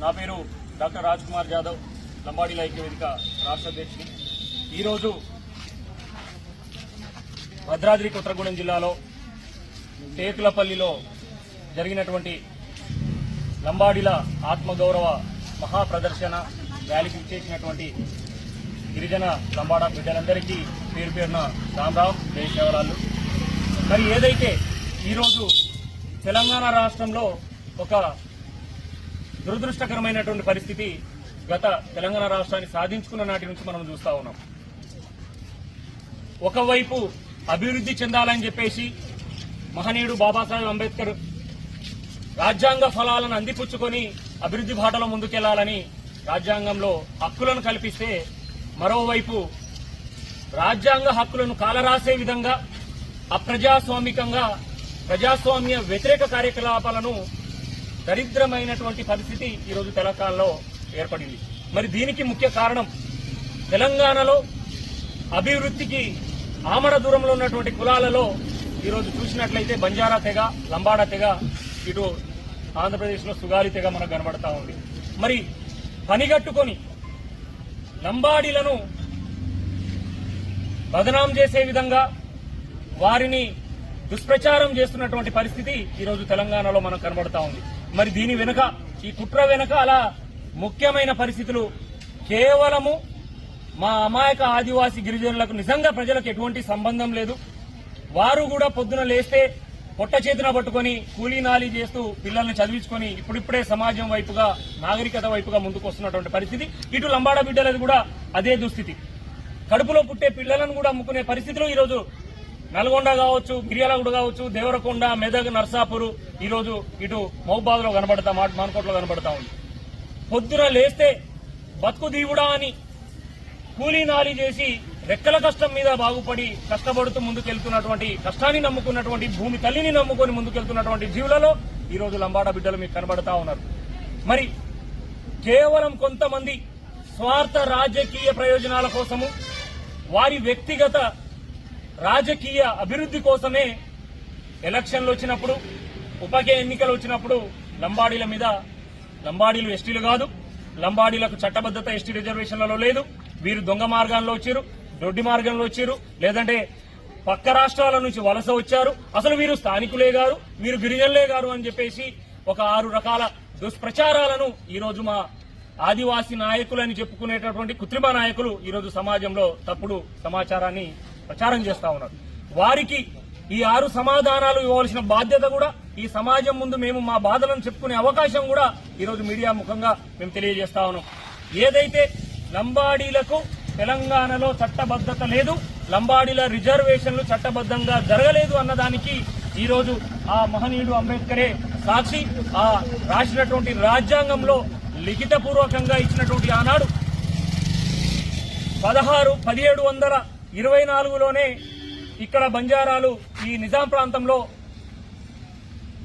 నా పేరు డాక్టర్ రాజ్ కుమార్ జాదవ్ లంబాడీల ఐక్య వేదిక రాష్ట్ర అధ్యక్షుని ఈరోజు భద్రాద్రి కొత్తగూడెం జిల్లాలో టేకులపల్లిలో జరిగినటువంటి లంబాడీల ఆత్మగౌరవ మహా ప్రదర్శన ర్యాలీకి చేసినటువంటి గిరిజన లంబాడ బిడ్డలందరికీ పేరు పేరున రామరామ్ జై మరి ఏదైతే ఈరోజు తెలంగాణ రాష్ట్రంలో ఒక దురదృష్టకరమైనటువంటి పరిస్థితి గత తెలంగాణ రాష్ట్రాన్ని సాధించుకున్న నాటి నుంచి మనం చూస్తా ఉన్నాం. ఒకవైపు అభివృద్ధి చెందాలని చెప్పేసి మహనీయుడు బాబాసాహెబ్ అంబేద్కర్ రాజ్యాంగ ఫలాలను అందిపుచ్చుకొని అభివృద్ధి బాటలో ముందుకెళ్ళాలని రాజ్యాంగంలో హక్కులను కల్పిస్తే మరోవైపు రాజ్యాంగ హక్కులను కాలరాసే విధంగా అప్రజాస్వామికంగా ప్రజాస్వామ్య వ్యతిరేక కార్యకలాపాలను దరిద్రమైనటువంటి పరిస్థితి ఈరోజు తెలంగాణలో ఏర్పడింది. మరి దీనికి ముఖ్య కారణం తెలంగాణలో అభివృద్ధికి ఆమడ దూరంలో ఉన్నటువంటి కులాలలో ఈరోజు చూసినట్లయితే బంజారా తెగ లంబాడా తెగ ఇటు ఆంధ్రప్రదేశ్లో సుగాలి తెగ మనకు కనబడతా ఉంది. మరి పనిగట్టుకొని లంబాడీలను బదనాం చేసే విధంగా వారిని దుష్ప్రచారం చేస్తున్నటువంటి పరిస్థితి ఈరోజు తెలంగాణలో మనకు కనబడతా ఉంది. మరి దీని వెనుక ఈ కుట్ర వెనుక అలా ముఖ్యమైన పరిస్థితులు కేవలము మా అమాయక ఆదివాసీ గిరిజనులకు నిజంగా ప్రజలకు ఎటువంటి సంబంధం లేదు. వారు కూడా పొద్దున లేస్తే పొట్ట చేతిన పట్టుకొని కూలీ నాలి చేస్తూ పిల్లల్ని చదివించుకొని ఇప్పుడిప్పుడే సమాజం వైపుగా నాగరికత వైపుగా ముందుకు వస్తున్నటువంటి పరిస్థితి. ఇటు లంబాడ బిడ్డలది కూడా అదే దుస్థితి. కడుపులో పుట్టే పిల్లలను కూడా అమ్ముకునే పరిస్థితిలో ఈరోజు నల్గొండ కావచ్చు మిర్యాలగూడ కావచ్చు దేవరకొండ మెదక్ నర్సాపూర్ ఈరోజు ఇటు మహబాద్లో కనబడతా మానకోట్లో కనబడతా ఉంది. పొద్దున లేస్తే బతుకు దీవుడా అని కూలీ నాలి చేసి రెక్కల కష్టం మీద బాగుపడి కష్టపడుతూ ముందుకెళ్తున్నటువంటి కష్టాన్ని నమ్ముకున్నటువంటి భూమి తల్లిని నమ్ముకొని ముందుకెళ్తున్నటువంటి జీవులలో ఈరోజు లంబాడ బిడ్డలు మీకు కనబడతా ఉన్నారు. మరి కేవలం కొంతమంది స్వార్థ రాజకీయ ప్రయోజనాల కోసము వారి వ్యక్తిగత రాజకీయ అభివృద్ధి కోసమే ఎలక్షన్లు వచ్చినప్పుడు ఉప ఎన్నికలు వచ్చినప్పుడు లంబాడీల మీద లంబాడీలు ఎస్టీలు కాదు లంబాడీలకు చట్టబద్దత ఎస్టీ రిజర్వేషన్లలో లేదు. వీరు దొంగ మార్గాల్లో వచ్చారు దొడ్డి మార్గంలో వచ్చారు లేదంటే పక్క రాష్ట్రాల నుంచి వలస వచ్చారు. అసలు వీరు స్థానికులే గారు వీరు గిరిజనులే గారు అని చెప్పేసి ఒక ఆరు రకాల దుష్ప్రచారాలను ఈరోజు మా ఆదివాసీ నాయకులు అని చెప్పుకునేటటువంటి కృత్రిమ నాయకులు ఈరోజు సమాజంలో తప్పుడు సమాచారాన్ని ప్రచారం చేస్తా ఉన్నారు. వారికి ఈ ఆరు సమాధానాలు ఇవ్వవలసిన బాధ్యత కూడా ఈ సమాజం ముందు మేము మా బాధలను చెప్పుకునే అవకాశం కూడా ఈరోజు మీడియా ముఖంగా మేము తెలియజేస్తా ఉన్నాం. ఏదైతే లంబాడీలకు తెలంగాణలో చట్టబద్ధత లేదు లంబాడీల రిజర్వేషన్లు చట్టబద్ధంగా జరగలేదు అన్నదానికి ఈరోజు ఆ మహనీయుడు అంబేద్కరే సాక్షి ఆ రాసినటువంటి రాజ్యాంగంలో లిఖితపూర్వకంగా ఇచ్చినటువంటి ఆనాడు పదహారు పదిహేడు వందల ఇరవై నాలుగులోనే ఇక్కడ బంజారాలు ఈ నిజాం ప్రాంతంలో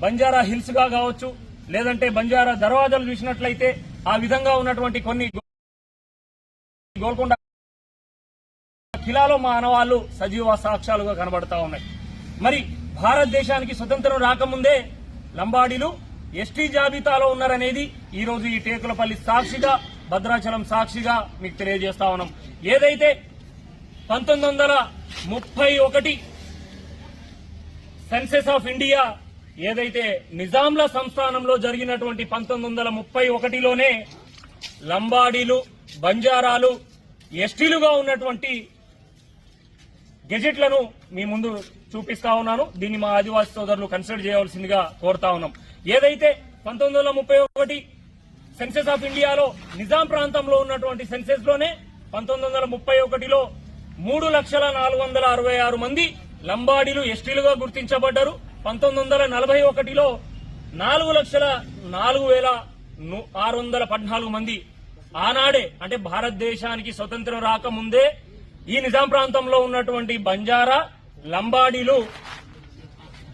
బంజారా హిల్స్గా కావచ్చు లేదంటే బంజారా దర్వాజాలు చూసినట్లయితే ఆ విధంగా ఉన్నటువంటి కొన్ని గోల్కొండ కిలాలో మా ఆనవాళ్ళు సజీవ సాక్ష్యాలుగా కనబడతా ఉన్నాయి. మరి భారతదేశానికి స్వతంత్రం రాకముందే లంబాడీలు ఎస్టీ జాబితాలో ఉన్నారనేది ఈ రోజు ఈ టేకులపల్లి సాక్షిగా భద్రాచలం సాక్షిగా మీకు తెలియజేస్తా ఉన్నాం. ఏదైతే పంతొమ్మిది వందల ముప్పై ఒకటి సెన్సెస్ ఆఫ్ ఇండియా ఏదైతే నిజాంల సంస్థానంలో జరిగినటువంటి పంతొమ్మిది వందల ముప్పై ఒకటిలోనే లంబాడీలు బంజారాలు ఎస్టీలుగా ఉన్నటువంటి గెజెట్లను మీ ముందు చూపిస్తా ఉన్నాను. దీన్ని మా ఆదివాసీ సోదరులు కన్సిడర్ చేయవలసిందిగా కోరుతా ఉన్నాం. ఏదైతే పంతొమ్మిది వందల ముప్పై ఒకటి సెన్సెస్ ఆఫ్ ఇండియాలో నిజాం ప్రాంతంలో ఉన్నటువంటి సెన్సెస్లోనే పంతొమ్మిది వందల ముప్పై ఒకటిలో మూడు లక్షల నాలుగు వందల అరవై ఆరు మంది లంబాడీలు ఎస్టీలుగా గుర్తించబడ్డారు. పంతొమ్మిది వందల నలభై ఒకటిలో నాలుగు లక్షల నాలుగు వేల ఆరు వందల పద్నాలుగు మంది ఆనాడే అంటే భారతదేశానికి స్వతంత్రం రాకముందే ఈ నిజాం ప్రాంతంలో ఉన్నటువంటి బంజారా లంబాడీలు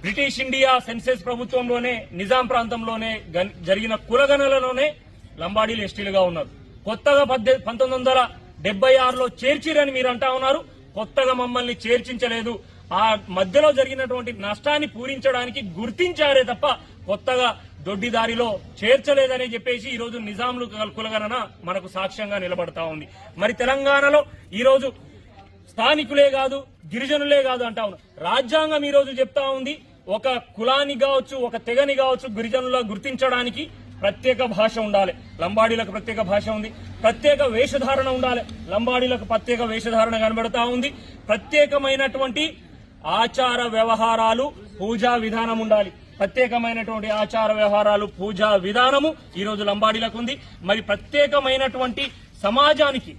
బ్రిటిష్ ఇండియా సెన్సెస్ ప్రభుత్వంలోనే నిజాం ప్రాంతంలోనే గన్- జరిగిన కులగణలలోనే లంబాడీలు ఎస్టీలుగా ఉన్నారు. కొత్తగా పద్దె పంతొమ్మిది వందల డెబ్బై ఆరులో చేర్చిరని మీరు అంటా ఉన్నారు. కొత్తగా మమ్మల్ని చేర్చించలేదు. ఆ మధ్యలో జరిగినటువంటి నష్టాన్ని పూరించడానికి గుర్తించారే తప్ప కొత్తగా దొడ్డిదారిలో చేర్చలేదని చెప్పేసి ఈ రోజు నిజాంలు కులగణన మనకు సాక్ష్యంగా నిలబడతా ఉంది. మరి తెలంగాణలో ఈ రోజు స్థానికులే కాదు గిరిజనులే కాదు అంటా ఉన్నారు. రాజ్యాంగం ఈ రోజు చెప్తా ఉంది. ఒక కులాన్ని కావచ్చు ఒక తెగని కావచ్చు గిరిజనుల గుర్తించడానికి ప్రత్యేక భాష ఉండాలి. లంబాడీలకు ప్రత్యేక భాష ఉంది. ప్రత్యేక వేషధారణ ఉండాలి. లంబాడీలకు ప్రత్యేక వేషధారణ కనబడతా ఉంది. ప్రత్యేకమైనటువంటి ఆచార వ్యవహారాలు పూజా విధానం ఉండాలి. ప్రత్యేకమైనటువంటి ఆచార వ్యవహారాలు పూజా విధానము ఈరోజు లంబాడీలకు ఉంది. మరి ప్రత్యేకమైనటువంటి సమాజానికి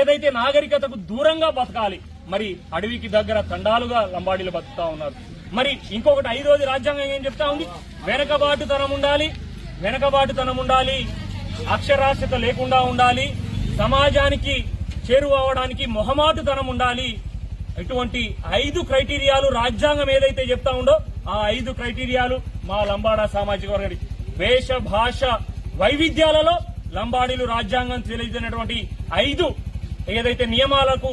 ఏదైతే నాగరికతకు దూరంగా బతకాలి మరి అడవికి దగ్గర తండాలుగా లంబాడీలు బతుకుతా ఉన్నారు. మరి ఇంకొకటి ఐదోది రాజ్యాంగం ఏం చెప్తా ఉంది? వెనకబాటుతనం ఉండాలి. వెనకబాటుతనం ఉండాలి అక్షరాస్యత లేకుండా ఉండాలి సమాజానికి చేరువవడానికి మొహమాటుతనం ఉండాలి ఇటువంటి ఐదు క్రైటీరియాలు రాజ్యాంగం ఏదైతే చెప్తా ఉందో ఆ ఐదు క్రైటీరియాలు మా లంబాడా సామాజిక వర్గడి వేష భాష వైవిధ్యాలలో లంబాడీలు రాజ్యాంగం తెలియజేసినటువంటి ఐదు ఏదైతే నియమాలకు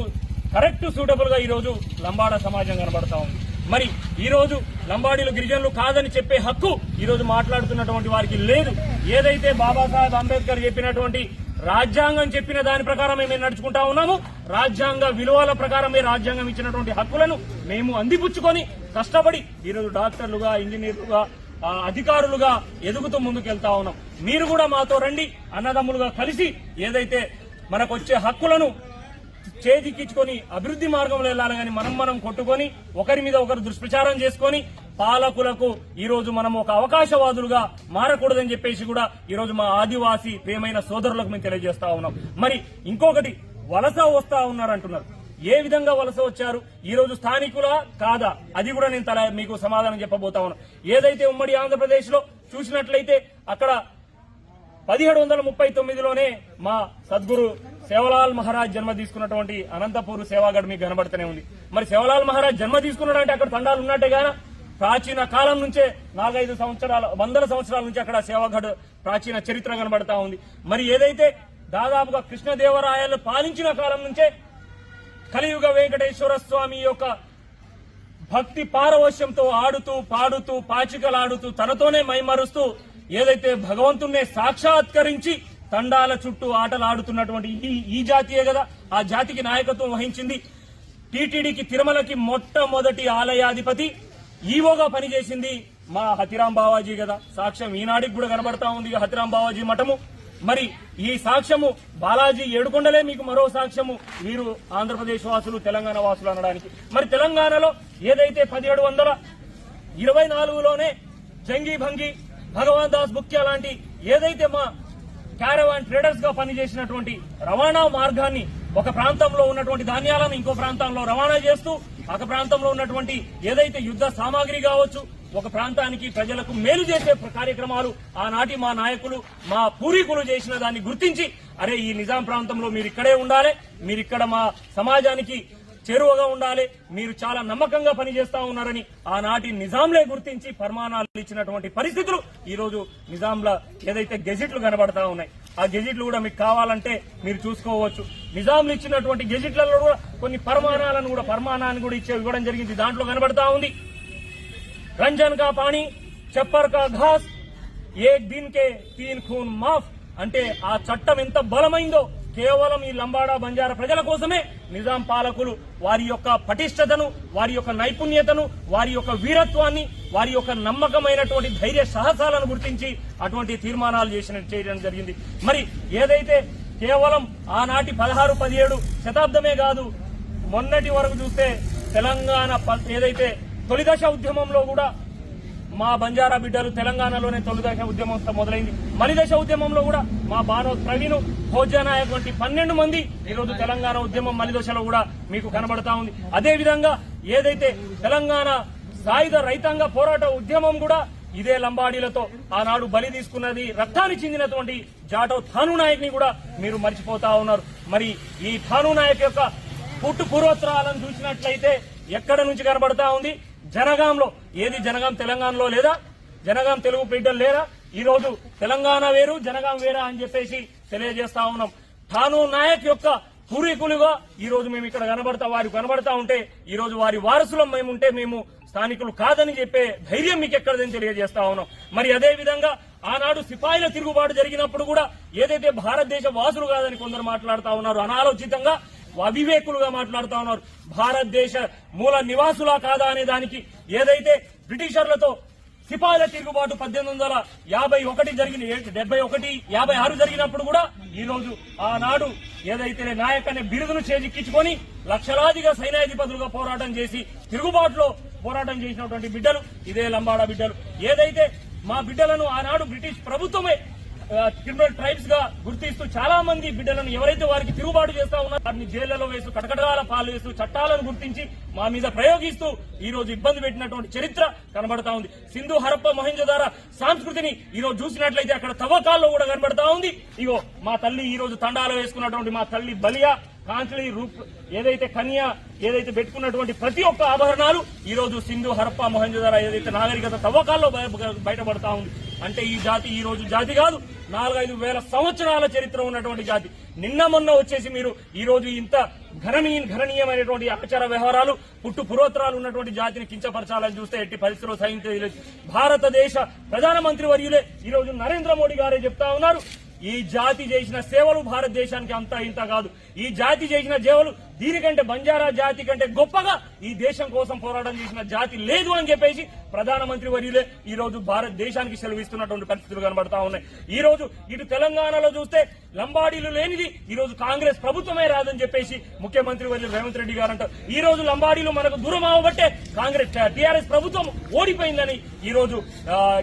కరెక్ట్ సూటబుల్గా ఈ రోజు లంబాడా సమాజం కనబడతా ఉంది. మరి ఈరోజు లంబాడీలు గిరిజనులు కాదని చెప్పే హక్కు ఈరోజు మాట్లాడుతున్నటువంటి వారికి లేదు. ఏదైతే బాబాసాహెబ్ అంబేద్కర్ చెప్పినటువంటి రాజ్యాంగం చెప్పిన దాని ప్రకారం మేము నడుచుకుంటా ఉన్నాము. రాజ్యాంగ విలువల ప్రకారమే రాజ్యాంగం ఇచ్చినటువంటి హక్కులను మేము అందిపుచ్చుకొని కష్టపడి ఈరోజు డాక్టర్లుగా ఇంజనీర్లుగా అధికారులుగా ఎదుగుతూ ముందుకెళ్తా ఉన్నాం. మీరు కూడా మాతో రండి. అన్నదమ్ములుగా కలిసి ఏదైతే మనకు వచ్చే హక్కులను చేతికిచ్చుకొని అభివృద్ధి మార్గంలో వెళ్ళాలి కానీ మనం మనం కొట్టుకొని ఒకరి మీద ఒకరు దుష్ప్రచారం చేసుకొని పాలకులకు ఈ రోజు మనం ఒక అవకాశవాదులుగా మారకూడదని చెప్పేసి కూడా ఈ రోజు మా ఆదివాసీ ప్రియమైన సోదరులకు మేము తెలియజేస్తా ఉన్నాం. మరి ఇంకొకటి వలస వస్తా ఉన్నారంటున్నారు. ఏ విధంగా వలస వచ్చారు? ఈ రోజు స్థానికులా కాదా? అది కూడా నేను తల మీకు సమాధానం చెప్పబోతా ఉన్నాను ఏదైతే ఉమ్మడి ఆంధ్రప్రదేశ్లో చూసినట్లయితే అక్కడ పదిహేడు వందల ముప్పై తొమ్మిదిలోనే మా సద్గురు సేవలాల్ మహారాజ్ జన్మ తీసుకున్నటువంటి అనంతపూర్ సేవాగఢ్ మీకు కనబడుతూనే ఉంది. మరి సేవలాల్ మహారాజ్ జన్మ తీసుకున్నాడంటే అక్కడ తండాలు ఉన్నట్టే కానీ ప్రాచీన కాలం నుంచే నాలుగైదు సంవత్సరాల వందల సంవత్సరాల నుంచి అక్కడ సేవాగఢ్ ప్రాచీన చరిత్ర కనబడతా ఉంది. మరి ఏదైతే దాదాపుగా కృష్ణదేవరాయలు పాలించిన కాలం నుంచే కలియుగ వెంకటేశ్వర స్వామి యొక్క భక్తి పారవశ్యంతో ఆడుతూ పాడుతూ పాచికలాడుతూ తనతోనే మైమరుస్తూ ఏదైతే భగవంతుణ్ణే సాక్షాత్కరించి తండాల చుట్టూ ఆటలాడుతున్నటువంటి ఈ ఈ జాతియే కదా. ఆ జాతికి నాయకత్వం వహించింది టీటీడీకి తిరుమలకి మొట్టమొదటి ఆలయాధిపతి. ఈవోగా పనిచేసింది మా హతిరాం బావాజీ కదా. సాక్ష్యం ఈనాడికి కూడా కనబడతా ఉంది హతిరాం బావాజీ మఠము. మరి ఈ సాక్ష్యము బాలాజీ ఏడుకొండలే మీకు మరో సాక్ష్యము. మీరు ఆంధ్రప్రదేశ్ వాసులు తెలంగాణ వాసులు అనడానికి. మరి తెలంగాణలో ఏదైతే పదిహేడు వందల ఇరవై నాలుగులోనే జంగి భంగి భగవాన్ దాస్ బుక్య లాంటి ఏదైతే మా క్యారవాన్ ట్రేడర్స్గా పనిచేసినటువంటి రవాణా మార్గాన్ని ఒక ప్రాంతంలో ఉన్నటువంటి ధాన్యాలను ఇంకో ప్రాంతంలో రవాణా చేస్తూ ఒక ప్రాంతంలో ఉన్నటువంటి ఏదైతే యుద్ధ సామాగ్రి కావచ్చు ఒక ప్రాంతానికి ప్రజలకు మేలు చేసే కార్యక్రమాలు ఆనాటి మా నాయకులు మా పూర్వీకులు చేసిన దాన్ని గుర్తించి అరే ఈ నిజాం ప్రాంతంలో మీరు ఇక్కడే ఉండాలి మీరు ఇక్కడ మా సమాజానికి చేరువగా ఉండాలి. మీరు చాలా నమ్మకంగా పనిచేస్తా ఉన్నారని ఆనాటి నిజాంలే గుర్తించి ఫర్మానాలు ఇచ్చినటువంటి పరిస్థితులు ఈ రోజు నిజాంల ఏదైతే గెజిట్లు కనబడతా ఉన్నాయి. ఆ గెజిట్లు కూడా మీకు కావాలంటే మీరు చూసుకోవచ్చు. నిజాంలు ఇచ్చినటువంటి గెజిట్లలో కూడా కొన్ని పరమాణాలను కూడా పరమాణాన్ని కూడా ఇచ్చే ఇవ్వడం జరిగింది. దాంట్లో కనబడతా ఉంది. రంజన్ కా పాణి చప్పర్ కా ఘాస్ ఏ దిన్ కే తీన్ ఖూన్ మాఫ్ అంటే ఆ చట్టం ఎంత బలమైందో కేవలం ఈ లంబాడా బంజారా ప్రజల కోసమే నిజాం పాలకులు వారి యొక్క పటిష్టతను వారి యొక్క నైపుణ్యతను వారి యొక్క వీరత్వాన్ని వారి యొక్క నమ్మకమైనటువంటి ధైర్య సాహసాలను గుర్తించి అటువంటి తీర్మానాలు చేసిన చేయడం జరిగింది. మరి ఏదైతే కేవలం ఆనాటి పదహారు పదిహేడు శతాబ్దమే కాదు మొన్నటి వరకు చూస్తే తెలంగాణ ప- ఏదైతే తొలిదశ ఉద్యమంలో కూడా మా బంజారా బిడ్డలు తెలంగాణలోనే తొలిదశ ఉద్యమం మొదలైంది. మలిదశ ఉద్యమంలో కూడా మా బానో ప్రవీణ్ భోజనాయక్ వంటి పన్నెండు మంది ఈ రోజు తెలంగాణ ఉద్యమం మలిదశలో కూడా మీకు కనబడతా ఉంది. అదేవిధంగా ఏదైతే తెలంగాణ సాయుధ రైతాంగ పోరాట ఉద్యమం కూడా ఇదే లంబాడీలతో ఆనాడు బలి తీసుకున్నది రక్తాన్ని చెందినటువంటి జాటో థాను నాయక్ని కూడా మీరు మర్చిపోతా ఉన్నారు. మరి ఈ థాను నాయక్ యొక్క పుట్టు పూర్వోత్తరాలను చూసినట్లయితే ఎక్కడ నుంచి కనబడతా ఉంది? జనగాంలో ఏది జనగాం తెలంగాణలో లేదా? జనగాం తెలుగు బిడ్డలు లేదా? ఈ రోజు తెలంగాణ వేరు జనగాం వేరా అని చెప్పేసి తెలియజేస్తా ఉన్నాం. ఠాను నాయక్ యొక్క పూర్వీకులుగా ఈ రోజు మేము ఇక్కడ కనబడతా వారు కనబడతా ఉంటే ఈరోజు వారి వారసులం మేము ఉంటే మేము స్థానికులు కాదని చెప్పే ధైర్యం మీకు ఎక్కడదని తెలియజేస్తా ఉన్నాం. మరి అదే విధంగా ఆనాడు సిపాయిల తిరుగుబాటు జరిగినప్పుడు కూడా ఏదైతే భారతదేశ వాసులు కాదని కొందరు మాట్లాడుతా ఉన్నారు అనాలోచితంగా అవివేకులుగా మాట్లాడుతా ఉన్నారు. భారతదేశ మూల నివాసులా కాదా అనే దానికి ఏదైతే బ్రిటిషర్లతో సిపాయిల తిరుగుబాటు పద్దెనిమిది వందల యాభై ఒకటి జరిగిన డెబ్బై ఒకటి యాభై ఆరు జరిగినప్పుడు కూడా ఈ రోజు ఆనాడు ఏదైతే నాయక్ అనే బిరుదును చేజిక్కించుకొని లక్షలాదిగా సైన్యాధిపతులుగా పోరాటం చేసి తిరుగుబాటులో పోరాటం చేసినటువంటి బిడ్డలు ఇదే లంబాడా బిడ్డలు. ఏదైతే మా బిడ్డలను ఆనాడు బ్రిటిష్ ప్రభుత్వమే క్రిమినల్ ట్రైబ్స్గా గుర్తిస్తూ చాలా మంది బిడ్డలను ఎవరైతే వారికి తిరుగుబాటు చేస్తా ఉన్నారో వారిని జైళ్ళలో వేస్తూ కటకటాల పాలు వేస్తూ చట్టాలను గుర్తించి మా మీద ప్రయోగిస్తూ ఈ రోజు ఇబ్బంది పెట్టినటువంటి చరిత్ర కనబడతా ఉంది. సింధు హరప్ప మహేంజదార సంస్కృతిని ఈ రోజు చూసినట్లయితే అక్కడ తవ్వకాల్లో కూడా కనబడతా ఉంది. ఇగో మా తల్లి ఈ రోజు తండాలు వేసుకున్నటువంటి మా తల్లి బలియా కాంచలి రూప్ ఏదైతే కన్య ఏదైతే పెట్టుకున్నటువంటి ప్రతి ఒక్క ఆభరణాలు ఈ రోజు సింధు హరప్ప మొహంజదార ఏదైతే నాగరికత తవ్వకాల్లో బయటపడతా ఉంది అంటే ఈ జాతి ఈ రోజు జాతి కాదు నాలుగైదు వేల సంవత్సరాల చరిత్ర ఉన్నటువంటి జాతి. నిన్న మొన్న వచ్చేసి మీరు ఈ రోజు ఇంత ఘననీయ ఘననీయమైనటువంటి ఆచార వ్యవహారాలు పుట్టు పురోత్తరాలు ఉన్నటువంటి జాతిని కించపరచాలని చూస్తే ఎట్టి పరిస్థితులు సహించలేదు భారతదేశ ప్రధానమంత్రి వర్యులే ఈ రోజు నరేంద్ర మోడీ గారే చెప్తా ఉన్నారు ఈ జాతి చేసిన సేవలు భారతదేశానికి అంతా ఇంత కాదు. ఈ జాతి చేసిన జేవలు దీనికంటే బంజారా జాతి కంటే గొప్పగా ఈ దేశం కోసం పోరాటం చేసిన జాతి లేదు అని చెప్పేసి ప్రధానమంత్రి వర్యులే ఈ రోజు భారతదేశానికి సెలవిస్తున్నటువంటి పరిస్థితులు కనబడతా ఉన్నాయి. ఈ రోజు ఇటు తెలంగాణలో చూస్తే లంబాడీలు లేనిది ఈ రోజు కాంగ్రెస్ ప్రభుత్వమే రాదని చెప్పేసి ముఖ్యమంత్రి వర్యులు రేవంత్ రెడ్డి గారు అంటారు. ఈ రోజు లంబాడీలు మనకు దూరం అవబట్టే కాంగ్రెస్ టీఆర్ఎస్ ప్రభుత్వం ఓడిపోయిందని ఈ రోజు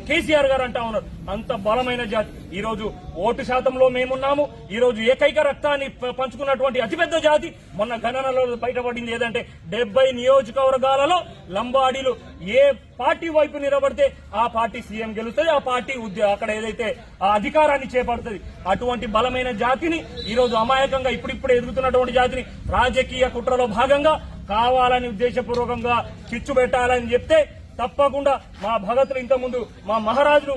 కేసీఆర్ గారు అంటా ఉన్నారు. అంత బలమైన జాతి. ఈ రోజు ఓటు శాతంలో మేమున్నాము. ఈ రోజు ఏకైక రక్తాన్ని పంచుకున్నట్టు ఉన్నటువంటి అతిపెద్ద జాతి. మొన్న గణనలో బయటపడింది ఏదంటే డెబ్బై నియోజకవర్గాలలో లంబాడీలు ఏ పార్టీ వైపు నిలబడితే ఆ పార్టీ సీఎం గెలుస్తుంది ఆ పార్టీ అక్కడ ఏదైతే ఆ అధికారాన్ని చేపడుతుంది అటువంటి బలమైన జాతిని ఈరోజు అమాయకంగా ఇప్పుడిప్పుడు ఎదుగుతున్నటువంటి జాతిని రాజకీయ కుట్రలో భాగంగా కావాలని ఉద్దేశపూర్వకంగా చిచ్చు పెట్టాలని చెప్తే తప్పకుండా మా భగతులు ఇంతకుముందు మా మహారాజులు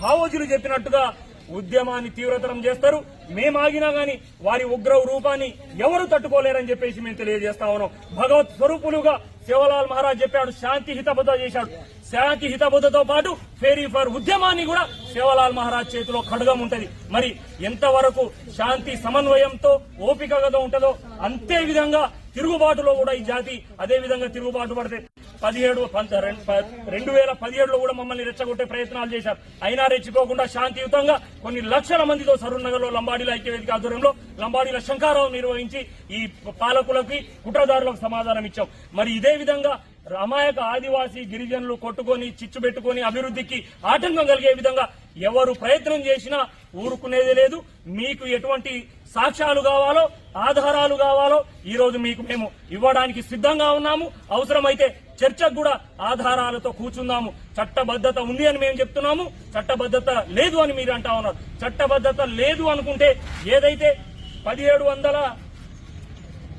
భావోజులు చెప్పినట్టుగా ఉద్యమాన్ని తీవ్రతరం చేస్తారు. మేము ఆగినా గాని వారి ఉగ్ర రూపాన్ని ఎవరు తట్టుకోలేరని చెప్పేసి మేము తెలియజేస్తా ఉన్నాం. భగవత్ స్వరూపులుగా శివలాల్ మహారాజ్ చెప్పాడు శాంతి హితబద్ధ చేశాడు. శాంతి హితబుద్ధతో పాటు ఫేరీ ఫర్ ఉద్యమాన్ని కూడా శివలాల్ మహారాజ్ చేతిలో ఖడ్గం ఉంటది. మరి ఎంతవరకు శాంతి సమన్వయంతో ఓపికగా ఉంటుందో అంతే విధంగా తిరుగుబాటులో కూడా ఈ జాతి అదే విధంగా తిరుగుబాటు పడితే పదిహేడు పంత- ప- రెండు వేల పదిహేడులో కూడా మమ్మల్ని రెచ్చగొట్టే ప్రయత్నాలు చేశారు. అయినా రెచ్చిపోకుండా శాంతియుతంగా కొన్ని లక్షల మందితో సరూర్లో లంబాడీల ఐక్యవేదిక ఆధ్వర్యంలో లంబాడీల శంకారావు నిర్వహించి ఈ పాలకులకి కుట్రదారులకు సమాధానం ఇచ్చాం. మరి ఇదే విధంగా అమాయక ఆదివాసీ గిరిజనులు కొట్టుకొని చిచ్చు పెట్టుకొని అభివృద్ధికి ఆటంకం కలిగే విధంగా ఎవరు ప్రయత్నం చేసినా ఊరుకునేది లేదు. మీకు ఎటువంటి సాక్ష్యాలు కావాలో ఆధారాలు కావాలో ఈ రోజు మీకు మేము ఇవ్వడానికి సిద్ధంగా ఉన్నాము. అవసరమైతే చర్చకు కూడా ఆధారాలతో కూర్చుందాము చట్టబద్ధత ఉంది అని మేము చెప్తున్నాము. చట్టబద్ధత లేదు అని మీరు అంటా ఉన్నారు. చట్టబద్ధత లేదు అనుకుంటే ఏదైతే పదిహేడు వందల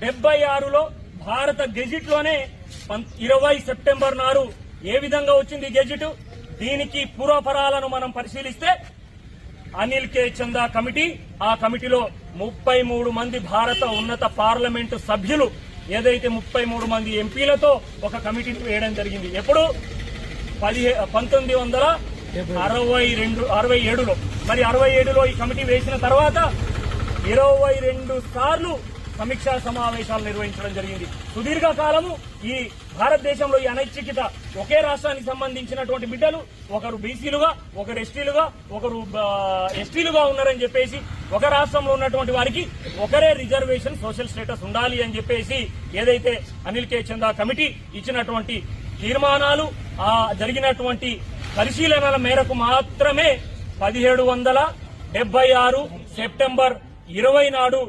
డెబ్బై ఆరులో భారత గెజిట్లోనే ఇరవై సెప్టెంబర్ నారు ఏ విధంగా వచ్చింది గెజిట్? దీనికి పూర్వపరాలను మనం పరిశీలిస్తే అనిల్ కే. చందా కమిటీ ఆ కమిటీలో ముప్పై మూడు మంది భారత ఉన్నత పార్లమెంటు సభ్యులు ఏదైతే ముప్పై మూడు మంది ఎంపీలతో ఒక కమిటీని వేయడం జరిగింది. ఎప్పుడు? పదిహే పంతొమ్మిది వందల అరవై రెండు అరవై ఏడులో. మరి అరవై ఏడులో ఈ కమిటీ వేసిన తర్వాత ఇరవై రెండు సార్లు సమీక్షా సమావేశాలు నిర్వహించడం జరిగింది. సుదీర్ఘకాలము ఈ భారతదేశంలో ఈ అనైచ్ఛికత ఒకే రాష్ట్రానికి సంబంధించినటువంటి బిడ్డలు ఒకరు బీసీలుగా ఒకరు ఎస్టీలుగా ఒకరు ఎస్టీలుగా ఉన్నారని చెప్పేసి ఒక రాష్ట్రంలో ఉన్నటువంటి వారికి ఒకరే రిజర్వేషన్ సోషల్ స్టేటస్ ఉండాలి అని చెప్పేసి ఏదైతే అనిల్ కే. చందా కమిటీ ఇచ్చినటువంటి తీర్మానాలు ఆ జరిగినటువంటి పరిశీలనల మేరకు మాత్రమే పదిహేడు వందల డెబ్బై ఆరు సెప్టెంబర్ ఇరవై నాడు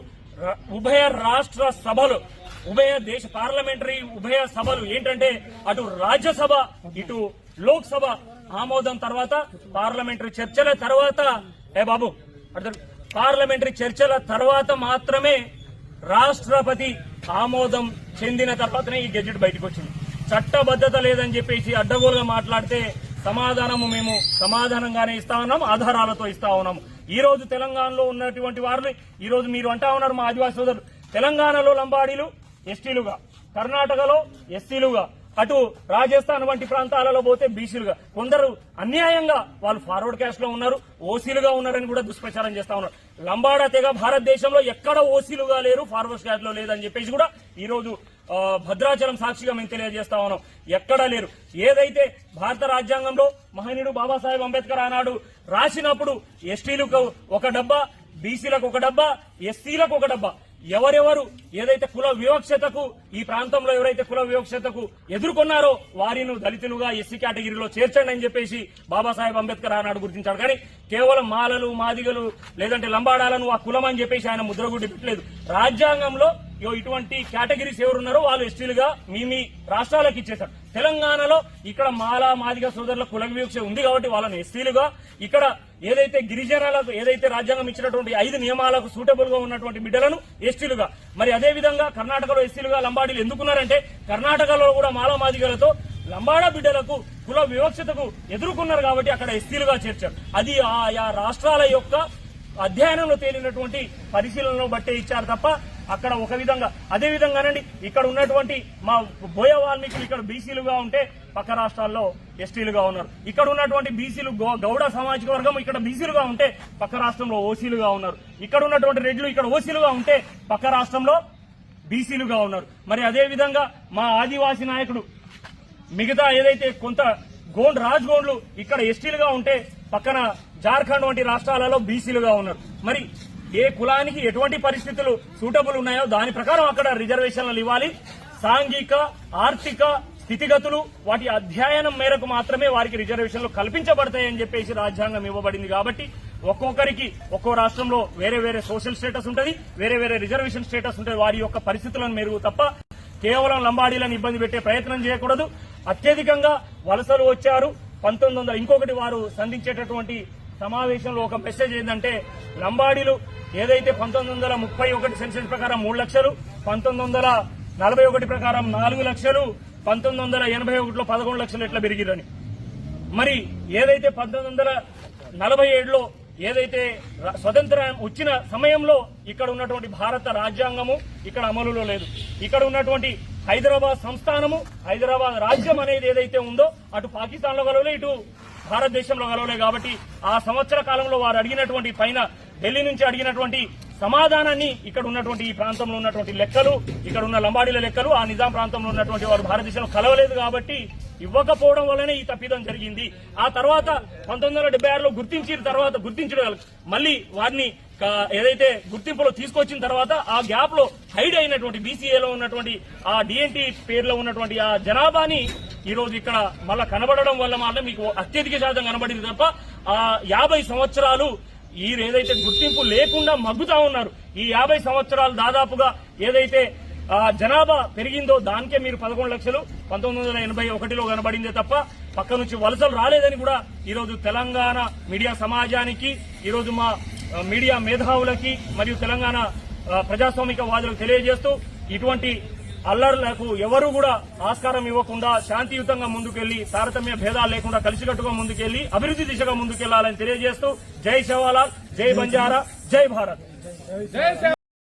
ఉభయ రాష్ట్ర సభలు ఉభయ దేశ పార్లమెంటరీ ఉభయ సభలు ఏంటంటే అటు రాజ్యసభ ఇటు లోక్సభ ఆమోదం తర్వాత పార్లమెంటరీ చర్చల తర్వాత ఏ బాబు పార్లమెంటరీ చర్చల తర్వాత మాత్రమే రాష్ట్రపతి ఆమోదం చెందిన తర్వాతనే ఈ గెజెట్ బయటకు వచ్చింది. చట్టబద్ధత లేదని చెప్పేసి అడ్డగోలుగా మాట్లాడితే సమాధానము మేము సమాధానంగానే ఇస్తా ఉన్నాం ఆధారాలతో ఇస్తా ఉన్నాము ఈ రోజు తెలంగాణలో ఉన్నటువంటి వారిని ఈ రోజు మీరు అంటా ఉన్నారు మా ఆదివాసీ సోదరులు. తెలంగాణలో లంబాడీలు ఎస్టీలుగా కర్ణాటకలో ఎస్సీలుగా అటు రాజస్థాన్ వంటి ప్రాంతాలలో పోతే బీసీలుగా. కొందరు అన్యాయంగా వాళ్ళు ఫార్వర్డ్ క్యాస్ట్లో ఉన్నారు ఓసీలుగా ఉన్నారని కూడా దుష్ప్రచారం చేస్తా ఉన్నారు. లంబాడా తెగ భారతదేశంలో ఎక్కడ ఓసీలుగా లేరు ఫార్వర్డ్ క్యాస్ట్లో లేదని చెప్పేసి కూడా ఈ రోజు భద్రాచలం సాక్షిగా మేము తెలియజేస్తా ఉన్నాం. ఎక్కడా లేరు. ఏదైతే భారత రాజ్యాంగంలో మహనీయుడు బాబాసాహెబ్ అంబేద్కర్ ఆనాడు రాసినప్పుడు ఎస్టీలకు ఒక డబ్బా బీసీలకు ఒక డబ్బా ఎస్సీలకు ఒక డబ్బా. ఎవరెవరు ఏదైతే కుల వివక్షతకు ఈ ప్రాంతంలో ఎవరైతే కుల వివక్షతకు ఎదుర్కొన్నారో వారిను దళితులుగా ఎస్సీ కేటగిరీలో చేర్చండి అని చెప్పేసి బాబాసాహెబ్ అంబేద్కర్ ఆనాడు గుర్తించాడు. కానీ కేవలం మాలలు మాదిగలు లేదంటే లంబాడాలను ఆ కులం అని చెప్పేసి ఆయన ముద్రగుడ్డి పెట్టలేదు. రాజ్యాంగంలో ఇటువంటి కేటగిరీస్ ఎవరున్నారో వాళ్ళు ఎస్టీలుగా మీ మీ రాష్ట్రాలకు ఇచ్చేశారు. తెలంగాణలో ఇక్కడ మాల మాదిగ సోదరుల కుల వివక్ష ఉంది కాబట్టి వాళ్ళని ఎస్టీలుగా ఇక్కడ ఏదైతే గిరిజనాలకు ఏదైతే రాజ్యాంగం ఇచ్చినటువంటి ఐదు నియమాలకు సూటబుల్గా ఉన్నటువంటి బిడ్డలను ఎస్టీలుగా. మరి అదే విధంగా కర్ణాటకలో ఎస్టీలుగా లంబాడీలు ఎందుకున్నారంటే కర్ణాటకలో కూడా మాల మాదిగలతో లంబాడా బిడ్డలకు కుల వివక్షతకు ఎదుర్కొన్నారు కాబట్టి అక్కడ ఎస్టీలుగా చేర్చారు. అది ఆయా రాష్ట్రాల యొక్క అధ్యయనంలో తేలినటువంటి పరిశీలనలో బట్టే ఇచ్చారు తప్ప అక్కడ ఒక విధంగా అదే విధంగానండి ఇక్కడ ఉన్నటువంటి మా బోయ వాల్మీకులు ఇక్కడ బీసీలుగా ఉంటే పక్క రాష్ట్రాల్లో ఎస్టీలుగా ఉన్నారు. ఇక్కడ ఉన్నటువంటి బీసీలు గౌడ సామాజిక వర్గం ఇక్కడ బీసీలుగా ఉంటే పక్క రాష్ట్రంలో ఓసీలుగా ఉన్నారు. ఇక్కడ ఉన్నటువంటి రెడ్లు ఇక్కడ ఓసీలుగా ఉంటే పక్క రాష్ట్రంలో బీసీలుగా ఉన్నారు. మరి అదే విధంగా మా ఆదివాసీ నాయకుడు మిగతా ఏదైతే కొంత గోండ్ రాజ్ గోండ్లు ఇక్కడ ఎస్టీలుగా ఉంటే పక్కన జార్ఖండ్ వంటి రాష్ట్రాలలో బీసీలుగా ఉన్నారు. మరి ఏ కులానికి ఎటువంటి పరిస్థితులు సూటబుల్ ఉన్నాయో దాని ప్రకారం అక్కడ రిజర్వేషన్లు ఇవ్వాలి. సాంఘిక ఆర్థిక స్థితిగతులు వాటి అధ్యయనం మేరకు మాత్రమే వారికి రిజర్వేషన్లు కల్పించబడతాయని చెప్పేసి రాజ్యాంగం ఇవ్వబడింది కాబట్టి ఒక్కొక్కరికి ఒక్కో రాష్ట్రంలో వేరే వేరే సోషల్ స్టేటస్ ఉంటుంది వేరే వేరే రిజర్వేషన్ స్టేటస్ ఉంటుంది. వారి యొక్క పరిస్థితులను మెరుగు తప్ప కేవలం లంబాడీలను ఇబ్బంది పెట్టే ప్రయత్నం చేయకూడదు. అత్యధికంగా వలసలు వచ్చారు. పంతొమ్మిది వందల ఇంకొకటి వారు సంధించేటటువంటి సమావేశంలో ఒక మెసేజ్ ఏంటంటే లంబాడీలు ఏదైతే పంతొమ్మిది వందల ముప్పై ఒకటి సెన్సెస్ ప్రకారం మూడు లక్షలు పంతొమ్మిది వందల నలభై ఒకటి ప్రకారం నాలుగు లక్షలు పంతొమ్మిది వందల ఎనభై ఒకటిలో పదకొండు లక్షలు ఎట్లా పెరిగిరని మరి ఏదైతే పంతొమ్మిది వందల నలభై ఏడులో ఏదైతే స్వతంత్రం వచ్చిన సమయంలో ఇక్కడ ఉన్నటువంటి భారత రాజ్యాంగము ఇక్కడ అమలులో లేదు. ఇక్కడ ఉన్నటువంటి హైదరాబాద్ సంస్థానము హైదరాబాద్ రాజ్యం అనేది ఏదైతే ఉందో అటు పాకిస్తాన్లో కలవలే ఇటు భారతదేశంలో కలవలే కాబట్టి ఆ సంవత్సర కాలంలో వారు అడిగినటువంటి పైన ఢిల్లీ నుంచి అడిగినటువంటి సమాధానాన్ని ఇక్కడ ఉన్నటువంటి ఈ ప్రాంతంలో ఉన్నటువంటి లెక్కలు ఇక్కడ ఉన్న లంబాడీల లెక్కలు ఆ నిజాం ప్రాంతంలో ఉన్నటువంటి వారు భారతదేశంలో కలవలేదు కాబట్టి ఇవ్వకపోవడం వల్లనే ఈ తప్పిదం జరిగింది. ఆ తర్వాత పంతొమ్మిది వందల డెబ్బై ఆరులో గుర్తించిన తర్వాత గుర్తించడం మళ్ళీ వారిని ఏదైతే గుర్తింపులో తీసుకొచ్చిన తర్వాత ఆ గ్యాప్లో హైడ్ అయినటువంటి బీసీఏలో ఉన్నటువంటి ఆ డిఎన్టీ పేరులో ఉన్నటువంటి ఆ జనాభాని ఈ రోజు ఇక్కడ మళ్ళా కనబడడం వల్ల మాత్రం మీకు అత్యధిక శాతం కనబడింది తప్ప ఆ యాభై సంవత్సరాలు ఈ ఏదైతే గుర్తింపు లేకుండా మగ్గుతా ఉన్నారు ఈ యాభై సంవత్సరాలు దాదాపుగా ఏదైతే ఆ జనాభా పెరిగిందో దానికే మీరు పదకొండు లక్షలు పంతొమ్మిది వందల ఎనభై ఒకటిలో కనబడిందే తప్ప పక్క నుంచి వలసలు రాలేదని కూడా ఈరోజు తెలంగాణ మీడియా సమాజానికి ఈరోజు మా మీడియా మేధావులకి మరియు తెలంగాణ ప్రజాస్వామిక వాదులకు తెలియజేస్తూ ఇటువంటి అల్లర్లకు ఎవరూ కూడా ఆస్కారం ఇవ్వకుండా శాంతియుతంగా ముందుకెళ్ళి తారతమ్య భేదాలు లేకుండా కలిసికట్టుగా ముందుకెళ్ళి అభివృద్ధి దిశగా ముందుకెళ్ళాలని తెలియజేస్తూ జై శవాలాల్ జై బంజారా జై భారత్.